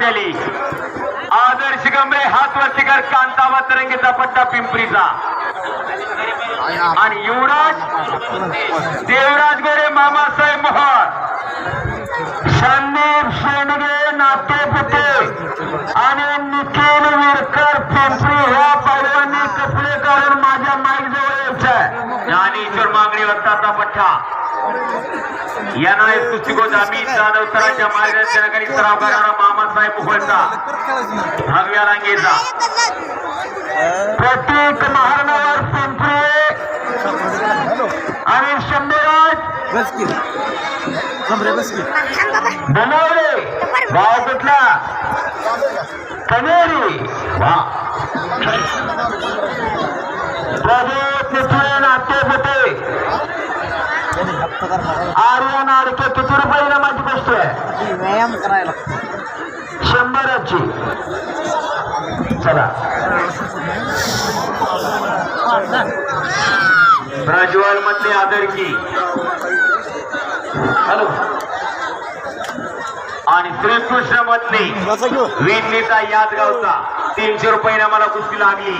केली. आदर्श गंभे हात वरती कर कांतावा तरंगीचा पट्टा पिंपरीचा. आणि युवराज देवराज गोरे मामासाहेब मोहर संदीप सोनगे नाते पुते आणि निखिल विरकर पिंपरी ह्या पैलवांनी कपडे काढून माझ्या माईक जवळ यायचं ज्ञानेश्वर मागणी वक्ताचा पठ्ठा यांना तुचिको जामीन जाधव सरांच्या मार्गदर्शनाखाली सराव करणारा मामासाहेब होळचा भव्या रांगेचा प्रत्येक महानवर संत्रे आणि शंभराज बनवले गाव कुठला कनेरी वा प्रभू तिथून आत्ते होते आर्यन आडके किती रुपये माझी गोष्ट आहे? व्यायाम करायला. शंभराची चला. प्रज्वल मधले आदरकी. हॅलो. आणि श्रीकृष्ण मधले घेऊ विडणीचा यादगावचा. तीनशे रुपयाने मला कुस्ती लागली.